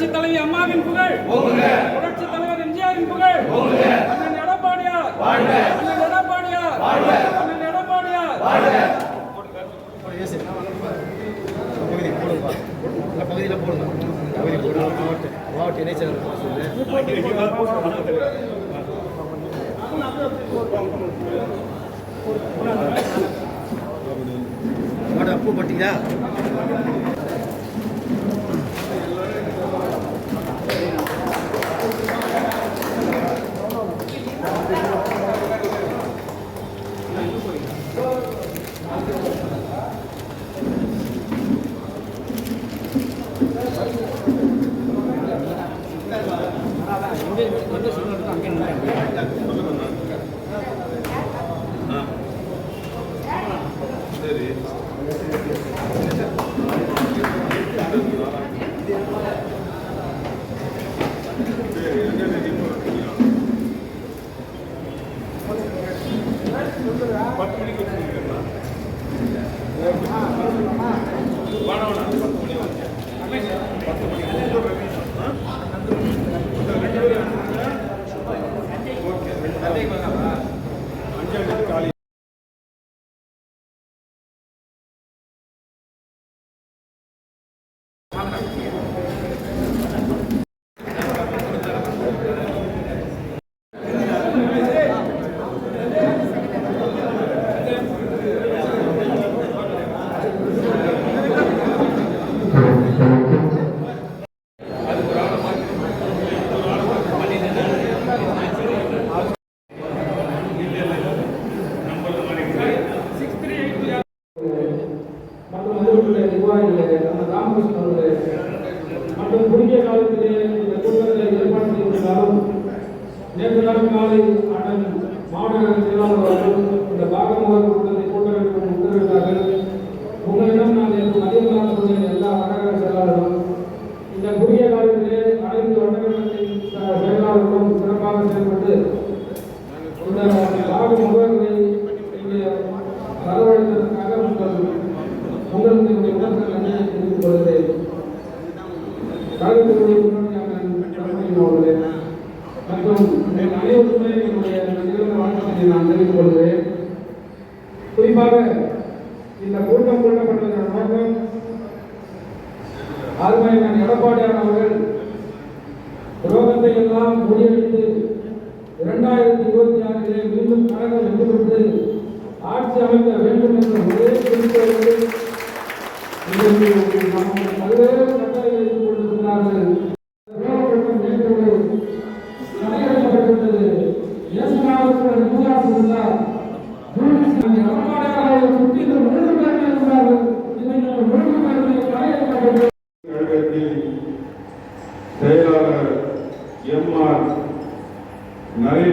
புரட்சி தலைவி அம்மாவின் புகழ் புரட்சி தலைவர் எம்ஜிஆரின் புகழ் அண்ணன் எடப்பாடியார் அண்ணன் எடப்பாடியார் அண்ணன் எடப்பாடியார் பகுதியில் போடுங்க பகுதி போடுங்க மாவட்ட மாவட்ட இணைச்சல் அப்போ பட்டியா சொல்லு மாடு அப்பு பட்டியா மற்றும் மற்றும் உங்கள் அனைவருக்குமே என்னுடைய நிகழ்ந்த வாழ்க்கையை நான் தெரிவித்துக் கொள்கிறேன் குறிப்பாக இந்த கூட்டம் கூட்டப்பட்டதன் நோக்கம் ஆறுமையான எடப்பாடியார் அவர்கள் எல்லாம் முறியடித்து இரண்டாயிரத்தி இருபத்தி ஆறிலே மீண்டும் கழகம் வெற்றி பெற்று ஆட்சி அமைக்க வேண்டும் என்ற ஒரே குறிக்கோளோடு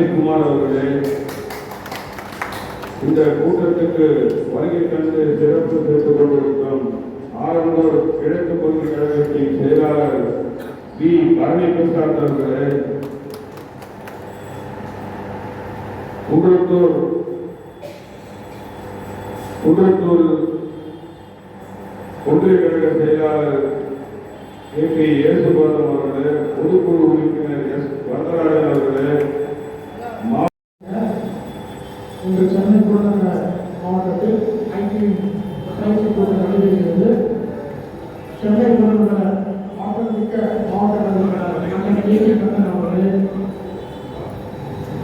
நரேஷ்குமார் அவர்களே இந்த கூட்டத்துக்கு வருகை கண்டு சிறப்பு சேர்த்துக் கொண்டிருக்கும் ஆரம்பூர் கிழக்கு பகுதி கழகத்தின் செயலாளர் வி. பரணி பிரசாத் அவர்களே குன்றத்தூர் குன்றத்தூர் ஒன்றிய கழக செயலாளர் கே. பி. இயேசுபாதம் அவர்களே பொதுக்குழு உறுப்பினர் எஸ். வரதராஜன் அவர்களே இன்று சென்னை புறநகர் மாவட்டத்தில் ஐடி பயிற்சி கூட்டம் நடைபெறுகிறது சென்னை புறநகர் ஆற்றல்மிக்க மாவட்ட ஏ கண்ணன் அவர்களே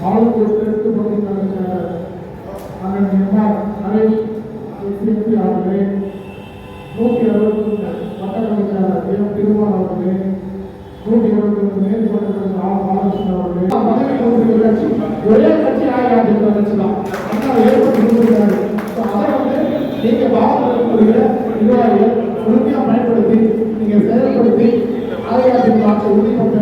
ஆளுநர் தெற்கு பகுதி அண்ணன் எம்ஆர் நரேஷ் சிபி அவர்களே நூற்றி அறுபத்தி வட்ட கலைஞர் எம் திருமால் அவர்களே நூற்றி இருபத்தி மேற்பட்ட ஆர் பாலகிருஷ்ணன் அவர்களே பதவி கட்சி ஒரே கட்சி ஆகியாட்டு கட்சி தான் ஏற்பட்டு கொடுக்கிறாரு அதை வந்து நீங்க பாவத்தில் நிர்வாகிகள் முழுமையா பயன்படுத்தி நீங்க செயல்படுத்தி அதையாட்டின் ஆட்சி வேண்டும்